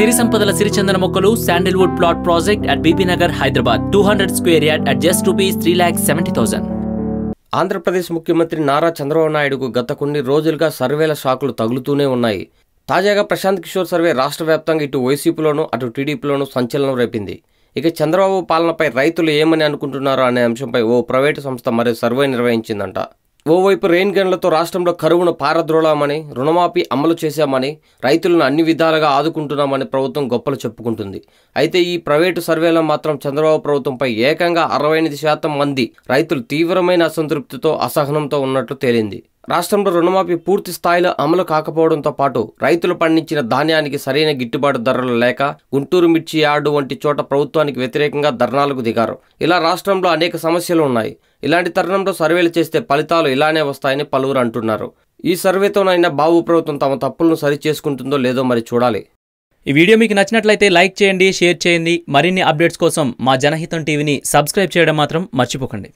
సిరి సంపదల సిరిచందన మొక్కలు sandalwood plot project at Bibinagar Hyderabad two hundred square yard at just rupees three lakh seventy thousand Andhra Pradesh ముఖ్యమంత్రి నారా చంద్రబాబు నాయుడుకు గత కొన్ని రోజులుగా సర్వేల షాకులు తగులుతూనే ఉన్నాయి. తాజాగా ప్రశాంత్ కిషోర్ సర్వే రాష్ట్ర వ్యాప్తంగా ఇటు వైసీపీలోనూ అటు టీడీపీలోనూ సంచలనం రేపింది. ఇక చంద్రబాబు పాలనపై రైతులు ఏమని అనుకుంటున్నారో అనే అంశంపై ఓ ప్రైవేటు సంస్థ మరో సర్వే నిర్వహించిందంట. ఓవైపు రెయిన్ గన్లతో రాష్ట్రంలో కరువును పారద్రోలామని రుణమాఫీ అమలు చేశామని రైతులను అన్ని విధాలుగా ఆదుకుంటున్నామని ప్రభుత్వం గొప్పలు చెప్పుకుంటుంది. అయితే ఈ ప్రైవేటు సర్వేలో మాత్రం చంద్రబాబు ప్రభుత్వంపై ఏకంగా అరవై ఎనిమిది శాతం మంది రైతులు తీవ్రమైన అసంతృప్తితో అసహనంతో ఉన్నట్లు తేలింది. రాష్ట్రంలో రుణమాఫీ పూర్తి స్థాయిలో అమలు కాకపోవడంతో పాటు రైతులు పండించిన ధాన్యానికి సరైన గిట్టుబాటు ధరలు లేక గుంటూరు మిర్చి యార్డు వంటి చోట ప్రభుత్వానికి వ్యతిరేకంగా ధర్నాలకు దిగారు. ఇలా రాష్ట్రంలో అనేక సమస్యలు ఉన్నాయి. ఇలాంటి తరుణంలో సర్వేలు చేస్తే ఫలితాలు ఇలానే వస్తాయని పలువురు అంటున్నారు. ఈ సర్వేతోనైనా బాబు ప్రభుత్వం తమ తప్పులను సరి చేసుకుంటుందో లేదో మరి చూడాలి. ఈ వీడియో మీకు నచ్చినట్లయితే లైక్ చేయండి షేర్ చేయండి. మరిన్ని అప్డేట్స్ కోసం మా జనహితం టీవీని సబ్స్క్రైబ్ చేయడం మాత్రం మర్చిపోకండి.